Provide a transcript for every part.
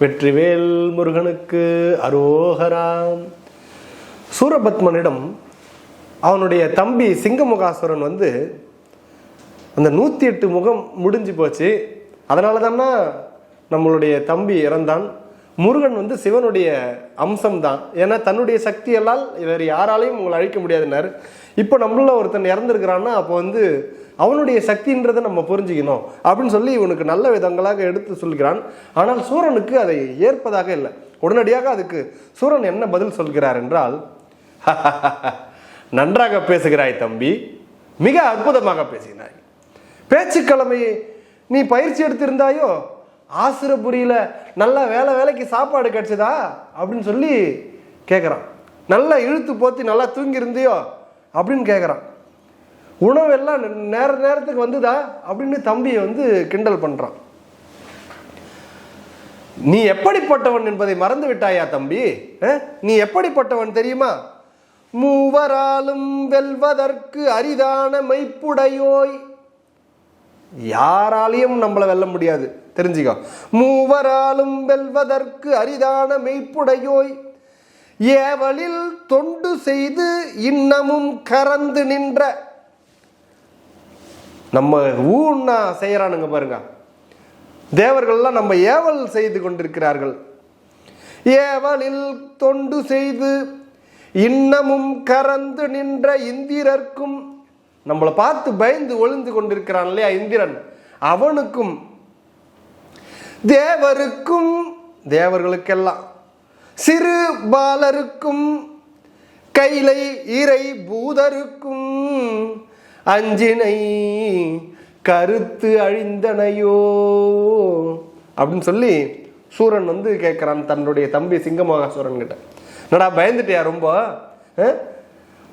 வெற்றிவேல் முருகனுக்கு அரோகராம் சூரபத்மனிடம் அவனுடைய தம்பி சிங்கமுகாசுரன் வந்து அந்த நூற்றி எட்டு முகம் முடிஞ்சு போச்சு. அதனால தானா நம்மளுடைய தம்பி இறந்தான். முருகன் வந்து சிவனுடைய அம்சம் தான் ஏன்னா தன்னுடைய சக்தியெல்லாம் வேறு யாராலையும் உங்களை அழிக்க முடியாதுன்னாரு. இப்போ நம்மள ஒருத்தன் இறந்துருக்கிறான்னா அப்போ வந்து அவனுடைய சக்தின்றதை நம்ம புரிஞ்சுக்கணும் அப்படின்னு சொல்லி இவனுக்கு நல்ல விதங்களாக எடுத்து சொல்கிறான். ஆனால் சூரனுக்கு அதை ஏற்பதாக இல்லை. உடனடியாக அதுக்கு சூரன் என்ன பதில் சொல்கிறார் என்றால் நன்றாக பேசுகிறாய் தம்பி. மிக அற்புதமாக பேசினாய். பேச்சுக்கிழமை நீ பயிற்சி எடுத்திருந்தாயோ? ஆசிரபுரியில நல்லா வேலை வேலைக்கு சாப்பாடு கிடைச்சதா? அப்படின்னு சொல்லி கேட்குறான் நல்லா இழுத்து போத்தி நல்லா தூங்கி இருந்தியோ அப்படின்னு கேட்குறான் உணவெல்லாம் நேர நேரத்துக்கு வந்துதா? அப்படின்னு தம்பியை வந்து கிண்டல் பண்ணுறான் நீ எப்படிப்பட்டவன் என்பதை மறந்து விட்டாயா தம்பி? நீ எப்படிப்பட்டவன் தெரியுமா? மூவராலும் வெல்வதற்கு அரிதான மெய்ப்புடையோய். யாராலையும் நம்மளை வெல்ல முடியாது. தெரிஞ்சுக்கோ. மூவராலும் வெல்வதற்கு அரிதான மெய்ப்புடையோய். ஏவலில் தொண்டு செய்து இன்னமும் கறந்து நின்ற. நம்ம ஊன்னா செய்யறானுங்க பாருங்க. தேவர்கள்லாம் நம்ம ஏவல் செய்து கொண்டிருக்கிறார்கள். ஏவலில் தொண்டு செய்து இன்னமும் கறந்து நின்ற இந்திரர்க்கும் நம்மளை பார்த்து பயந்து ஒளிந்து கொண்டிருக்கிறான் இல்லையா இந்திரன்? அவனுக்கும் தேவருக்கும் தேவர்களுக்கெல்லாம் சிறு பாலருக்கும் கைலை இறை பூதருக்கும் அஞ்சினை கருத்து அழிந்தனையோ. அப்படின்னு சொல்லி சூரன் வந்து கேட்குறான் தன்னுடைய தம்பி சிங்கமகாசூரன் கிட்ட. என்னடா பயந்துட்டியா ரொம்ப?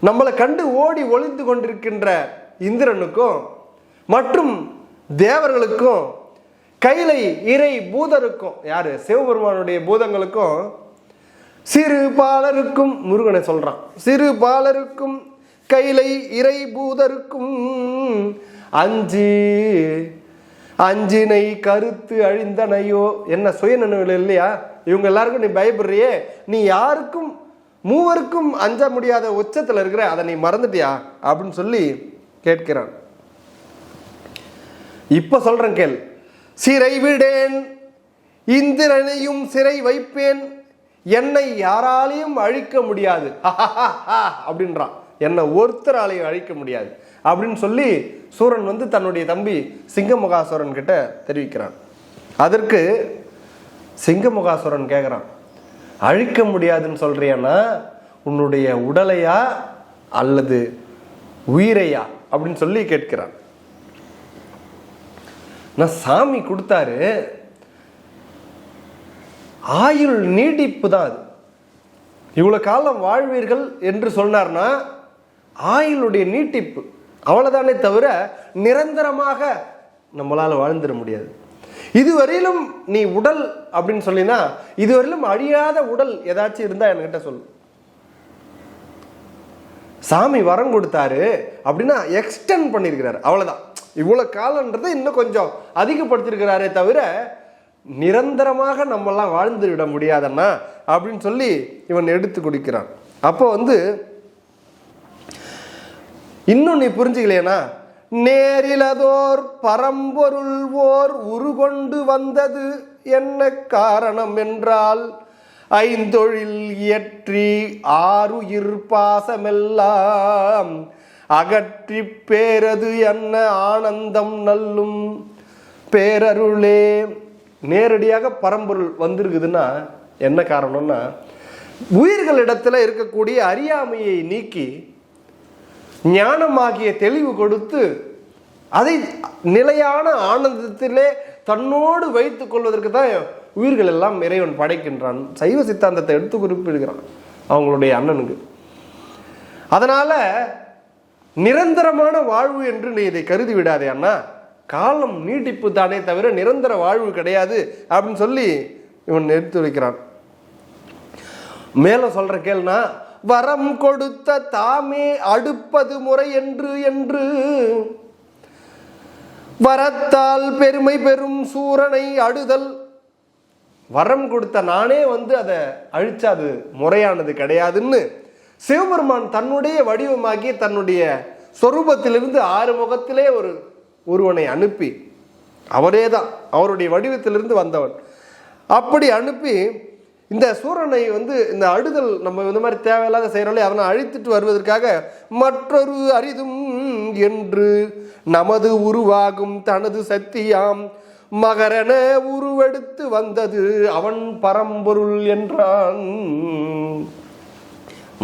நம்மளை கண்டு ஓடி ஒளிந்து கொண்டிருக்கின்ற இந்திரனுக்கும் மற்றும் தேவர்களுக்கும் கைலை இறை பூதருக்கும் யாரு? சிவபெருமானுடைய பூதங்களுக்கும் சிறு பாலருக்கும் முருகனை சொல்றான். சிறு பாலருக்கும் கைலை இறை பூதருக்கும் அஞ்சு அஞ்சினை கருத்து அழிந்தனையோ என்ன சுயநினைவில் இல்லையா? இவங்க எல்லாருக்கும் நீ பயப்படுறியே. நீ யாருக்கும் மூவருக்கும் அஞ்ச முடியாத உச்சத்தில் இருக்கிற அதை நீ மறந்துட்டியா? அப்படின்னு சொல்லி கேட்கிறான். இப்ப சொல்றேன் கேள். சிறை விடேன் இந்திரனையும் சிறை வைப்பேன் என்னை யாராலையும் அழிக்க முடியாது. அப்படின்றான். என்னை ஒருத்தராலையும் அழிக்க முடியாது. அப்படின்னு சொல்லி சூரன் வந்து தன்னுடைய தம்பி சிங்கமுகாசுரன் கிட்ட தெரிவிக்கிறான். அதற்கு சிங்கமுகாசுரன் கேட்குறான் அழிக்க முடியாதுன்னு சொல்கிறியன்னா உன்னுடைய உடலையா அல்லது உயிரையா? அப்படின்னு சொல்லி கேட்கிறான். நான் சாமி கொடுத்தாரு ஆயுள் நீட்டிப்பு தான் அது. இவ்வளோ காலம் வாழ்வீர்கள் என்று சொன்னார்னா ஆயுளுடைய நீட்டிப்பு அவ்வளோதானே தவிர நிரந்தரமாக நம்மளால் வாழ்ந்துட முடியாது. இதுவரையிலும் நீ உடல் அப்படின்னு சொல்லினா இதுவரையிலும் அழியாத உடல் ஏதாச்சும் இருந்தால் என்கிட்ட சொல்லு. சாமி வரம் கொடுத்தாரு அப்படின்னா எக்ஸ்டெண்ட் பண்ணியிருக்கிறாரு. அவ்வளோதான் இவ்வளோ காலன்றதை இன்னும் கொஞ்சம் அதிகப்படுத்தியிருக்கிறாரே தவிர நிரந்தரமாக நம்மெல்லாம் வாழ்ந்து விட முடியாதண்ணா அப்படின்னு சொல்லி இவன் எடுத்து குடிக்கிறான். அப்போ வந்து இன்னும் நீ புரிஞ்சுக்கலையனா நேரிலதோர் பரம்பொருள் ஓர் உருகொண்டு வந்தது என்ன காரணம் என்றால் ஐந்தொழில் இயற்றி ஆறுயிர் பாசமெல்லாம் அகற்றி பேரது என்ன ஆனந்தம் நல்லும் பேரருளே நேரடியாக பரம்பொருள் வந்திருக்குதுன்னா என்ன காரணம்னா உயிர்களிடத்தில் இருக்கக்கூடிய அறியாமையை நீக்கி ஞானமாகிய தெளிவு கொடுத்து அதை நிலையான ஆனந்தத்திலே தன்னோடு வைத்துக் கொள்வதற்கு தான் உயிர்கள் எல்லாம் இறைவன் படைக்கின்றான். சைவ சித்தாந்தத்தை எடுத்து குறிப்பிடுகிறான் அவங்களுடைய அண்ணனுக்கு. அதனால நிரந்தரமான வாழ்வு என்று நீ இதை கருதி விடாதே அண்ணா. காலம் நீட்டிப்பு தானே தவிர நிரந்தர வாழ்வு கிடையாது அப்படின்னு சொல்லி இவன் எடுத்து வைக்கிறான். மேலும் சொல்கிற கேள்னா வரம் கொடுத்த தாமே அடுப்பது முறை என்று என்று. வரத்தால் பெருமை பெறும் சூரனை அடுதல். வரம் கொடுத்த நானே வந்து அதை அழிச்சா அது முறையானது கிடையாதுன்னு சிவபெருமான் தன்னுடைய வடிவமாக்கி தன்னுடைய சொரூபத்திலிருந்து ஆறு முகத்திலே ஒரு ஒருவனை அனுப்பி அவரே தான் அவருடைய வடிவத்திலிருந்து வந்தவன். அப்படி அனுப்பி இந்த சூரனை வந்து இந்த அழுதல் நம்ம இந்த மாதிரி தேவையில்லாத செய்கிறோம்ல அவனை அழித்துட்டு வருவதற்காக மற்றொரு அரிதும் என்று நமது உருவாகும் தனது சக்தியாம் மகரன உருவெடுத்து வந்தது அவன் பரம்பொருள் என்றான்.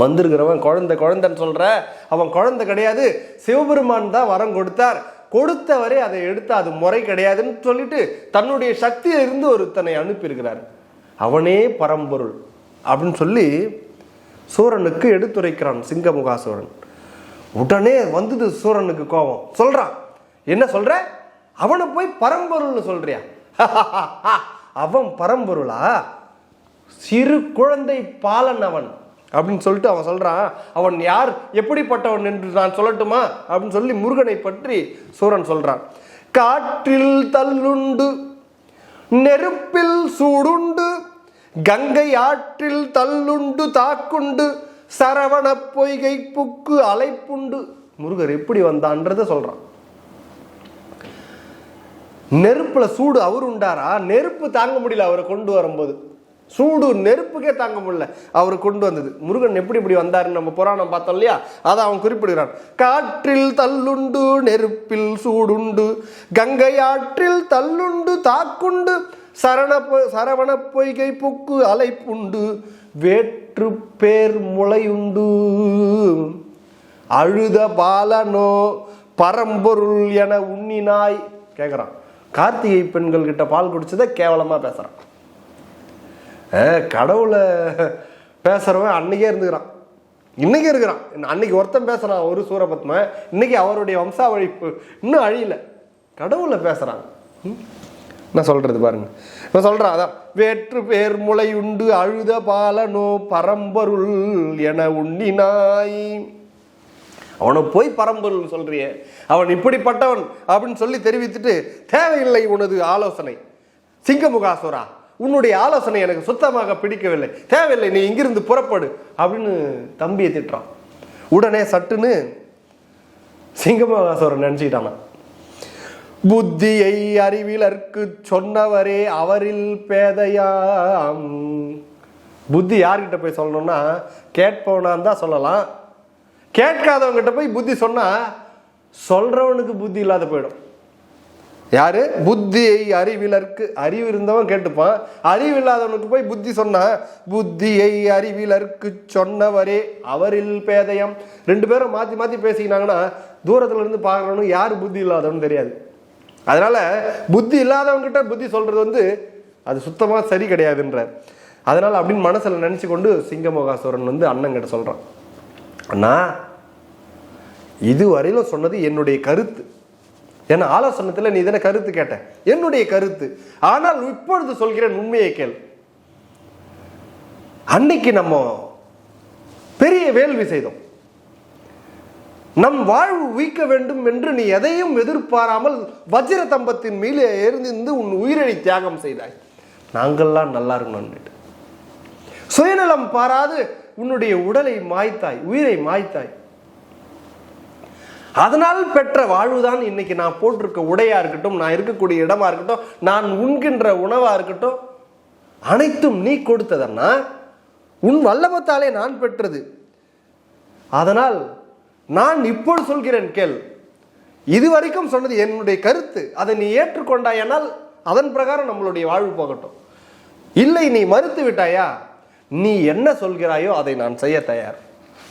வந்திருக்கிறவன் குழந்தை குழந்தைன்னு சொல்ற அவன் குழந்தை கிடையாது சிவபெருமான் தான் வரம் கொடுத்தார். கொடுத்தவரே அதை எடுத்து அது முறை கிடையாதுன்னு சொல்லிட்டு தன்னுடைய சக்தியிலிருந்து ஒருத்தனை அனுப்பியிருக்கிறார். அவனே பரம்பொருள் அப்படின்னு சொல்லி சூரனுக்கு எடுத்துரைக்கிறான் சிங்கமுகாசூரன். உடனே வந்தது சூரனுக்கு கோபம். சொல்றான் என்ன சொல்ற? அவனை போய் பரம்பொருள்னு சொல்றியா? அவன் பரம்பொருளா? சிறு குழந்தை பாலன் அவன். அப்படின்னு சொல்லிட்டு அவன் சொல்கிறான் அவன் யார்? எப்படிப்பட்டவன் என்று நான் சொல்லட்டுமா? அப்படின்னு சொல்லி முருகனை பற்றி சூரன் சொல்கிறான் காற்றில் தள்ளுண்டு நெருப்பில் சூடுண்டு கங்கை ஆற்றில் தள்ளுண்டு தாக்குண்டு சரவண பொய்கை புக்கு அலைப்புண்டு முருகர் எப்படி வந்தான்றத சொல்றான். நெருப்புல சூடு அவர் உண்டாரா? நெருப்பு தாங்க முடியல அவரை கொண்டு வரும்போது. சூடு நெருப்புக்கே தாங்க முடியல. அவர் கொண்டு வந்தது. முருகன் எப்படி இப்படி வந்தாருன்னு நம்ம புராணம் பார்த்தோம் இல்லையா? அதை அவன் குறிப்பிடுகிறான். காற்றில் தள்ளுண்டு நெருப்பில் சூடுண்டு கங்கை ஆற்றில் தள்ளுண்டு தாக்குண்டு சரண சரவண பொய்கை புக்கு அலைப்புண்டு வேற்று பேர் முளையுண்டு. அழுத பாலனோ பரம்பொருள் என உண்ணினாய். கேட்குறான் கார்த்திகை பெண்கள் கிட்ட பால் குடிச்சதை கேவலமாக பேசுகிறான் கடவுளை பேசுகிறவன் அன்னைக்கே இருந்துக்கிறான். இன்னைக்கு இருக்கிறான். அன்னைக்கு ஒருத்தன் பேசுகிறான் ஒரு சூரபத்ம. இன்னைக்கு அவருடைய வம்சாவழி இன்னும் அழியல. கடவுளை பேசுகிறாங்க நான் என்ன பாருங்க. இப்போ சொல்கிறான் அதான் வேற்று பேர் முளையுண்டு அழுத பாலனோ பரம்பருள் என உண்ணினாய். அவனை போய் பரம்பொருள் சொல்றிய. அவன் இப்படிப்பட்டவன் அப்படின்னு சொல்லி தெரிவித்துட்டு தேவையில்லை உனது ஆலோசனை. சிங்கமுகாசுரா? உன்னுடைய ஆலோசனை எனக்கு சுத்தமாக பிடிக்கவில்லை. தேவையில்லை நீ இங்கிருந்து புறப்படு அப்படின்னு தம்பியை திட்டுறான். உடனே சட்டுன்னு சிங்கமுகாசுரன் நினைச்சுக்கிட்டானா புத்தியை அறிவிலர்க்கு சொன்னவரே அவரில் பேதையாம். புத்தி யார்கிட்ட போய் சொல்லணும்னா கேட்பவனான் தான் சொல்லலாம். கேட்காதவங்கிட்ட போய் புத்தி சொன்னால் சொல்கிறவனுக்கு புத்தி இல்லாத போயிடும். யாரு? புத்தியை அறிவிலர்க்கு அறிவு இருந்தவன் கேட்டுப்பான். அறிவு இல்லாதவனுக்கு போய் புத்தி சொன்னா புத்தியை அறிவிலர்க்கு சொன்னவரே அவரில் பேதயம். ரெண்டு பேரும் மாற்றி மாற்றி பேசிக்கினாங்கன்னா தூரத்துல இருந்து பார்க்கறவனுக்கு யார் புத்தி இல்லாதவனு தெரியாது. அதனால புத்தி இல்லாதவங்கிட்ட புத்தி சொல்றது வந்து அது சுத்தமாக சரி கிடையாதுன்றார். அதனால் அப்படின்னு மனசில் நினச்சி கொண்டு சிங்கமோகாசுரன் வந்து அண்ணங்கிட்ட சொல்கிறான் அண்ணா இதுவரையிலும் சொன்னது என்னுடைய கருத்து. என் ஆலோசனத்தில் நீ தானே கருத்து கேட்ட? என்னுடைய கருத்து. ஆனால் இப்பொழுது சொல்கிறேன் உண்மையை கேள். அன்னைக்கு நம்ம பெரிய வேள்வி செய்தோம். நம் வாழ்வு உயிக்க வேண்டும் என்று நீ எதையும் எதிர்பாராமல் வஜ்ர தம்பத்தின் மீது எரிந்திருந்து உன் உயிரை தியாகம் செய்தாய். நாங்கள்லாம் நல்லா இருக்கணும் சுயநலம் பாராது உன்னுடைய உடலை மாய்த்தாய் உயிரை மாய்த்தாய். அதனால் பெற்ற வாழ்வுதான் இன்னைக்கு நான் போட்டிருக்க உடையா இருக்கட்டும் நான் இருக்கக்கூடிய இடமா இருக்கட்டும் நான் உண்கின்ற உணவா இருக்கட்டும் அனைத்தும் நீ கொடுத்ததன்னா உன் வல்லமத்தாலே நான் பெற்றது. அதனால் நான் இப்போது சொல்கிறேன் கேள். இதுவரைக்கும் சொன்னது என்னுடைய கருத்து. அதை நீ ஏற்றுக்கொண்டாயானால் அதன் பிரகாரம் நம்மளுடைய வாழ்வு போகட்டும். இல்லை நீ மறுத்து விட்டாயா? நீ என்ன சொல்கிறாயோ அதை நான் செய்ய தயார்.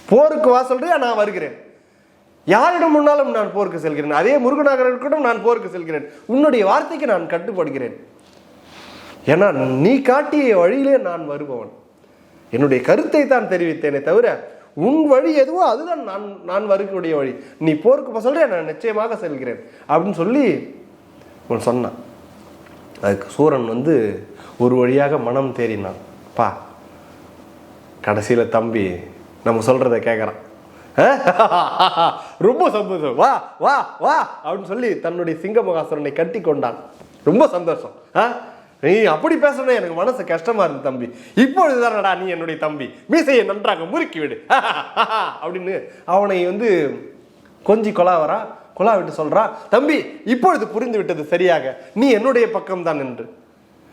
போருக்கு வா சொல்றியா நான் வருகிறேன். யாரிடம் முன்னாலும் நான் போருக்கு செல்கிறேன் அதே முருகனாக இருக்கட்டும் நான் போருக்கு செல்கிறேன் உன்னுடைய வார்த்தைக்கு நான் கட்டுப்படுகிறேன். ஏன்னா நீ காட்டிய வழியிலே நான் வருபவன். என்னுடைய கருத்தை தான் தெரிவித்தேனே தவிர உன் வழி எதுவோ அதுதான் நான் நான் வரக்கூடிய வழி. நீ போருக்கு போ நான் நிச்சயமாக செல்கிறேன் அப்படின்னு சொல்லி உன் சொன்னான். அதுக்கு சூரன் வந்து ஒரு வழியாக மனம் தேறினான். பா கடைசியில் தம்பி நம்ம சொல்கிறத கேட்குறான் ரொம்ப சந்தோஷம். வா வா வா அப்படின்னு சொல்லி தன்னுடைய சிங்க மகாசுரனை கட்டி கொண்டான். ரொம்ப சந்தோஷம். ஆ? நீ அப்படி பேசணும் எனக்கு மனசு கஷ்டமா இருந்து தம்பி. இப்பொழுதுதானடா நீ என்னுடைய தம்பி. மீசையை நன்றாக முறுக்கி விடு. அப்படின்னு அவனை வந்து கொஞ்சி கொலாவரா கொலா விட்டு சொல்றான் தம்பி இப்பொழுது புரிந்து விட்டது சரியாக. நீ என்னுடைய பக்கம்தான் என்று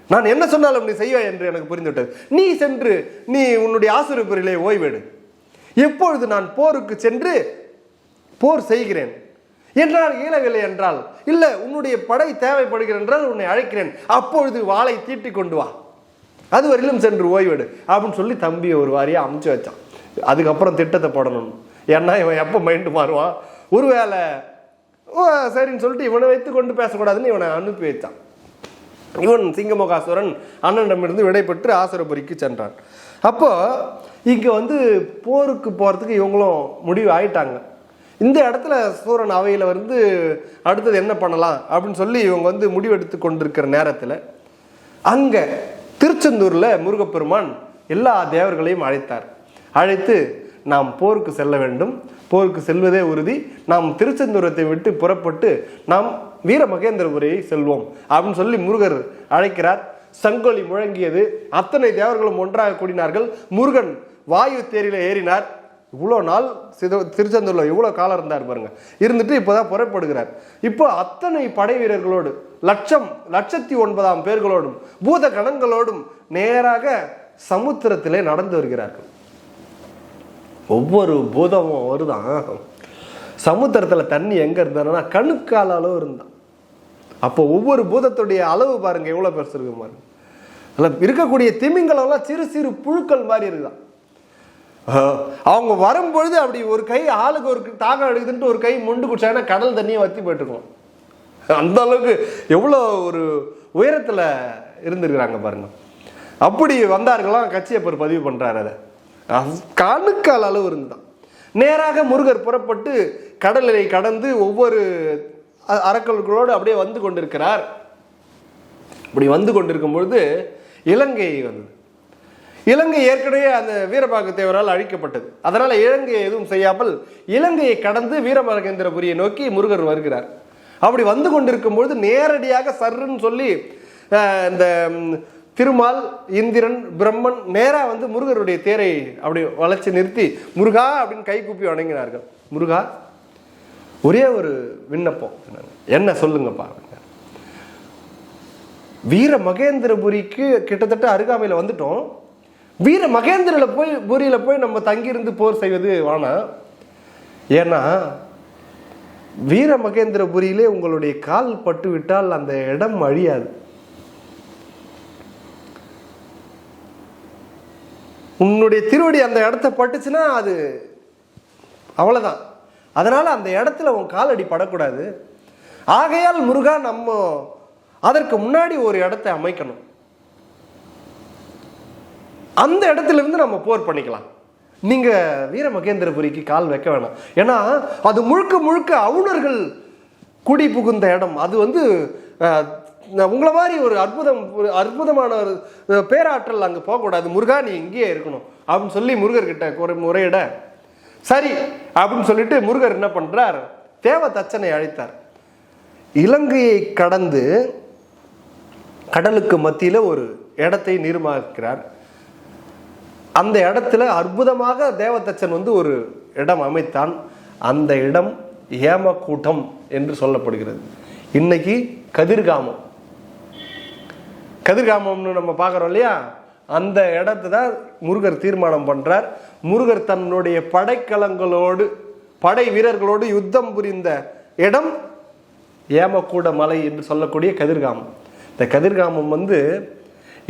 நான் என்ன சொன்னாலும் நீ செய்வாய் என்று எனக்கு புரிந்து விட்டது நீ சென்று நீ உன்னுடைய ஆசிரியப்பிரிலே ஓய்வெடு. எப்பொழுது நான் போருக்கு சென்று போர் செய்கிறேன்? என்றால் இயலவில்லை என்றால் இல்லை உன்னுடைய படை தேவைப்படுகிறேன் என்றால் உன்னை அழைக்கிறேன். அப்பொழுது வாளை தீட்டி கொண்டு வா. அதுவரையிலும் சென்று ஓய்வெடு. அப்படின்னு சொல்லி தம்பியை ஒரு வாரியாக அமுச்சு வச்சான். அதுக்கப்புறம் திட்டத்தை போடணும். ஏன்னா இவன் எப்போ மைண்டு மாறுவான்? ஒருவேளை ஓ சரின்னு சொல்லிட்டு இவனை வைத்து கொண்டு பேசக்கூடாதுன்னு இவனை அனுப்பி வைத்தான். இவன் சிங்கமோகாசுரன் அண்ணனிடமிருந்து விடைபெற்று ஆசுரபுரிக்கு சென்றான். அப்போது இங்கே வந்து போருக்கு போகிறதுக்கு இவங்களும் முடிவு ஆயிட்டாங்க இந்த இடத்துல சூரன் அவையில் வந்து அடுத்தது என்ன பண்ணலாம் அப்படின்னு சொல்லி இவங்க வந்து முடிவெடுத்து கொண்டிருக்கிற நேரத்தில் அங்கே திருச்செந்தூரில் முருகப்பெருமான் எல்லா தேவர்களையும் அழைத்தார். அழைத்து நாம் போருக்கு செல்ல வேண்டும். போருக்கு செல்வதே உறுதி. நாம் திருச்செந்தூரத்தை விட்டு புறப்பட்டு நாம் வீர மகேந்திரபுரியை செல்வோம் அப்படின்னு சொல்லி முருகர் அழைக்கிறார். சங்கொலி முழங்கியது. அத்தனை தேவர்களும் ஒன்றாக கூடினார்கள். முருகன் வாயு தேரியில் ஏறினார். இவ்வளோ நாள் சித திருச்செந்தூரில் இவ்வளோ காலம் இருந்தார் பாருங்க. இருந்துட்டு இப்போதான் புறப்படுகிறார். இப்போ அத்தனை படை வீரர்களோடு லட்சம் லட்சத்தி ஒன்பதாம் பேர்களோடும் பூத கணங்களோடும் நேராக சமுத்திரத்திலே நடந்து வருகிறார்கள். ஒவ்வொரு பூதமும் வருதான். சமுத்திரத்தில் தண்ணி எங்கே இருந்தாருன்னா கணுக்கால அளவு இருந்தான். அப்போ ஒவ்வொரு பூதத்துடைய அளவு பாருங்க எவ்வளோ பெருசு இருக்கு பாருங்க. அதில் இருக்கக்கூடிய திமிங்கலம்லாம் சிறு சிறு புழுக்கள் மாதிரி இருக்குதான். அவங்க வரும்பொழுது அப்படி ஒரு கை ஆளுக்கு ஒரு தாகம் எடுக்குதுன்ட்டு ஒரு கை முண்டு குடிச்சாங்கன்னா கடல் தண்ணியை வத்தி போயிட்டுருக்கோம். அந்த அளவுக்கு எவ்வளோ ஒரு உயரத்தில் இருந்திருக்கிறாங்க பாருங்க. அப்படி வந்தார்களாம் கட்சியப்பர் பதிவு பண்ணுறாரு அதை. அது கணுக்கால் அளவு இருந்தான். நேராக முருகர் புறப்பட்டு கடலை கடந்து ஒவ்வொரு அ- அப்படியே வந்து கொண்டிருக்கிறார். இப்படி வந்து கொண்டிருக்கும் பொழுது இலங்கை வந்தது. இலங்கை ஏற்கனவே அந்த வீரபாகு தேவரால் அழிக்கப்பட்டது. அதனால் இலங்கையை எதுவும் செய்யாமல் இலங்கையை கடந்து வீரமகேந்திரபுரியை நோக்கி முருகர் வருகிறார். அப்படி வந்து கொண்டிருக்கும்பொழுது நேரடியாக சர்ருன்னு சொல்லி இந்த திருமால் இந்திரன் பிரம்மன் நேராக வந்து முருகருடைய தேரை அப்படி வளைச்சி நிறுத்தி முருகா அப்படின்னு கை கூப்பி வணங்கினார்கள். முருகா ஒரே ஒரு விண்ணப்பம் என்ன சொல்லுங்கப்பா வீர மகேந்திரபுரிக்கு கிட்டத்தட்ட அருகாமையில் வந்துட்டோம். வீர மகேந்திரில் போய் பூரியில் போய் நம்ம தங்கியிருந்து போர் செய்வது வேணாம் ஏன்னா வீர மகேந்திரபுரியிலே உங்களுடைய கால் பட்டு விட்டால் அந்த இடம் அழியாது. உன்னுடைய திருவடி அந்த இடத்த பட்டுச்சுன்னா அது அவ்வளோதான் அதனால் அந்த இடத்துல உன் காலடி படக்கூடாது. ஆகையால் முருகா நம்ம அதற்கு முன்னாடி ஒரு இடத்தை அமைக்கணும். அந்த இடத்துல இருந்து நம்ம போர் பண்ணிக்கலாம். நீங்க வீர மகேந்திரபுரிக்கு கால் வைக்க வேணாம். ஏன்னா அது முழுக்க முழுக்க அவுணர்கள் குடி புகுந்த இடம். அது வந்து உங்களை மாதிரி ஒரு அற்புதம் ஒரு அற்புதமான ஒரு பேராற்றல் அங்கே போகக்கூடாது. முருகா நீ இங்கேயே இருக்கணும். அப்படின்னு சொல்லி முருகர்கிட்ட ஒரு முறையிட சரி அப்படின்னு சொல்லிட்டு முருகர் என்ன பண்ணுறார் தேவ தச்சனை அழைத்தார். இலங்கையை கடந்து கடலுக்கு மத்தியில் ஒரு இடத்தை நிர்மாணிக்கிறார். அந்த இடத்துல அற்புதமாக தேவதச்சன் வந்து ஒரு இடம் அமைத்தான். அந்த இடம் ஏமக்கூட்டம் என்று சொல்லப்படுகிறது. இன்னைக்கு கதிர்காமம். கதிர்காமம்னு நம்ம பார்க்குறோம் இல்லையா? அந்த இடத்தை தான் முருகர் தீர்மானம் பண்ணுறார் முருகர் தன்னுடைய படைக்கலங்களோடு படை வீரர்களோடு யுத்தம் புரிந்த இடம் ஏமக்கூட மலை என்று சொல்லக்கூடிய கதிர்காமம். இந்த கதிர்காமம் வந்து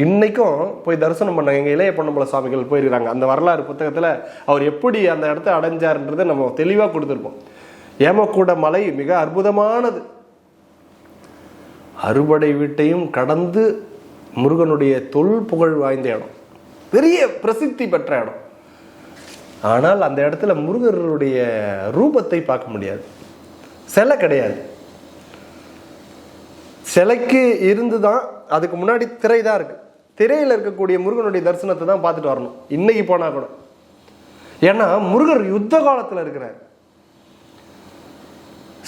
இன்றைக்கும் போய் தரிசனம் பண்ணாங்க. எங்கள் இளைய பொன்னம்பல சுவாமிகள் போயிருக்கிறாங்க அந்த வரலாறு புத்தகத்தில் அவர் எப்படி அந்த இடத்த அடைஞ்சார்ன்றதை நம்ம தெளிவாக கொடுத்துருப்போம். ஏமக்கூட மலை மிக அற்புதமானது. அறுபடை வீட்டையும் கடந்து முருகனுடைய தொல் புகழ் வாய்ந்த இடம். பெரிய பிரசித்தி பெற்ற இடம். ஆனால் அந்த இடத்துல முருகருடைய ரூபத்தை பார்க்க முடியாது. சிலை கிடையாது. சிலைக்கு இருந்து தான் அதுக்கு முன்னாடி திரை தான் இருக்குது திரையில் இருக்கக்கூடிய முருகனுடைய தரிசனத்தை தான் பார்த்துட்டு வரணும். இன்னைக்கு போனால் கூட. ஏன்னா முருகர் யுத்த காலத்தில் இருக்கிறார்.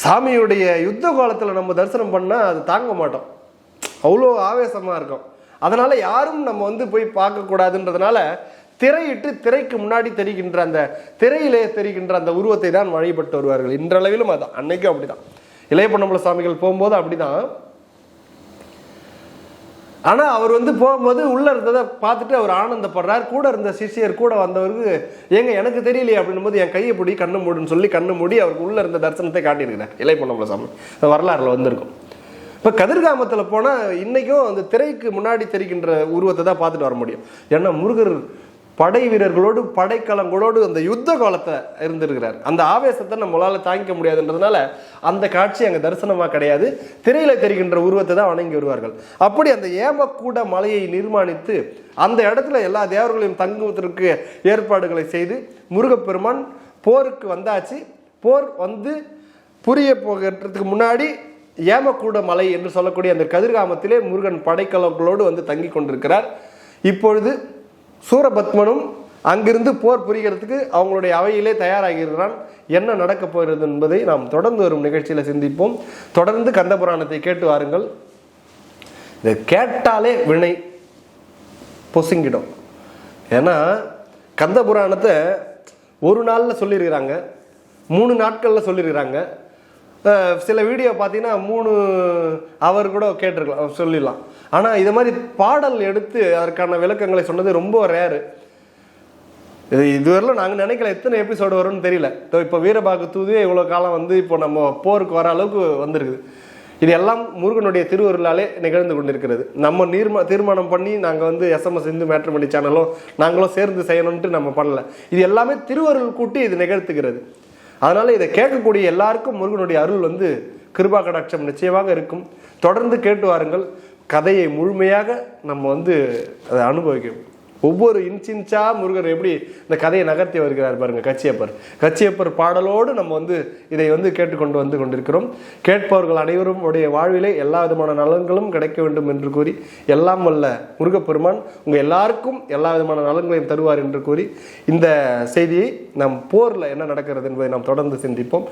சாமியுடைய யுத்த காலத்தில் நம்ம தரிசனம் பண்ணால் அது தாங்க மாட்டோம். அவ்வளோ ஆவேசமாக இருக்கும். அதனால் யாரும் நம்ம வந்து போய் பார்க்கக்கூடாதுன்றதுனால திரையிட்டு திரைக்கு முன்னாடி தெரிகின்ற அந்த திரையிலே தெரிகின்ற அந்த உருவத்தை தான் வழிபட்டு வருவார்கள். இன்றளவிலும் அது அன்னைக்கும் அப்படிதான். இளைய பொன்னம்பல சாமிகள் போகும்போது அப்படிதான். ஆனால் அவர் வந்து போகும்போது உள்ளே இருந்ததை பார்த்துட்டு அவர் ஆனந்தப்படுறார். கூட இருந்த சிஷியர் கூட வந்தவருக்கு ஏங்க எனக்கு தெரியலையே அப்படின்னும் போது என் கையை பிடி கண்ணு மூடுன்னு சொல்லி கண்ணு மூடி அவருக்கு உள்ளே இருந்த தரிசனத்தை காட்டியிருக்கிறார். இலை பொன்னம்பல சாமி. வரலாறுல வந்திருக்கும். இப்போ கதிர்காமத்தில் போனால் இன்றைக்கும் அந்த திரைக்கு முன்னாடி தெரிகின்ற உருவத்தை தான் பார்த்துட்டு வர முடியும். ஏன்னா முருகர் படை வீரர்களோடு படைக்கலங்களோடு அந்த யுத்த காலத்தை இருந்திருக்கிறார். அந்த ஆவேசத்தை நம்மளால் தாங்கிக்க முடியாதுன்றதுனால அந்த காட்சி அங்கே தரிசனமாக கிடையாது. திரையில தெரிகின்ற உருவத்தை தான் வணங்கி வருவார்கள். அப்படி அந்த ஏமக்கூட மலையை நிர்மாணித்து அந்த இடத்துல எல்லா தேவர்களையும் தங்குவதற்கு ஏற்பாடுகளை செய்து முருகப்பெருமான் போருக்கு வந்தாச்சு. போர் வந்து புரிய போகிறதுக்கு முன்னாடி ஏமக்கூட மலை என்று சொல்லக்கூடிய அந்த கதிர்காமத்திலே முருகன் படைக்கலங்களோடு வந்து தங்கி கொண்டிருக்கிறார். இப்பொழுது சூரபத்மனும் அங்கிருந்து போர் புரிகிறதுக்கு அவங்களுடைய அவையிலே தயாராகிறான். என்ன நடக்கப் போகிறது என்பதை நாம் தொடர்ந்து வரும் நிகழ்ச்சியில் சிந்திப்போம். தொடர்ந்து கந்த புராணத்தை கேட்டு வாருங்கள். இதை கேட்டாலே வினை பொசுங்கிடும். ஏன்னா கந்த புராணத்தை ஒரு நாளில் சொல்லியிருக்கிறாங்க மூணு நாட்களில் சொல்லியிருக்கிறாங்க. சில வீடியோ பார்த்தீங்கன்னா மூணு அவர் கூட கேட்டிருக்கலாம் சொல்லிடலாம். ஆனால் இது மாதிரி பாடல் எடுத்து அதற்கான விளக்கங்களை சொன்னது ரொம்ப ரேரு இது இதுவரையிலும் நாங்கள் நினைக்கல எத்தனை எபிசோடு வரும்னு தெரியல. இப்போ வீரபாகு தூதே இவ்வளோ காலம் வந்து இப்போ நம்ம போருக்கு வர அளவுக்கு வந்திருக்குது. இது எல்லாம் முருகனுடைய திருவருளாலே நிகழ்ந்து கொண்டிருக்கிறது. நம்ம நீர்மா தீர்மானம் பண்ணி நாங்கள் வந்து எஸ்எம்எஸ் இந்து மேட்ரிமணி சேனலும் நாங்களும் சேர்ந்து செய்யணும்ட்டு நம்ம பண்ணல. இது எல்லாமே திருவருள் கூட்டி இது நிகழ்த்துகிறது. அதனால் இதை கேட்கக்கூடிய எல்லாருக்கும் முருகனுடைய அருள் வந்து கிருபா கடாட்சம் நிச்சயமாக இருக்கும். தொடர்ந்து கேட்டு வாருங்கள். கதையை முழுமையாக நம்ம வந்து அதை அனுபவிக்கணும். ஒவ்வொரு இன்ச் இன்ச்சா முருகர் எப்படி இந்த கதையை நகர்த்தி வருகிறார் பாருங்க கச்சியப்பர். கச்சியப்பர் பாடலோடு நம்ம வந்து இதை வந்து கேட்டுக்கொண்டு வந்து கொண்டிருக்கிறோம். கேட்பவர்கள் அனைவரும் உடைய வாழ்விலே எல்லா விதமான நலன்களும் கிடைக்க வேண்டும் என்று கூறி எல்லாம் வல்ல முருகப்பெருமான் உங்க எல்லாருக்கும் எல்லா விதமான நலன்களையும் தருவார் என்று கூறி இந்த செய்தியை நம் போர்ல என்ன நடக்கிறது என்பதை நாம் தொடர்ந்து சிந்திப்போம்.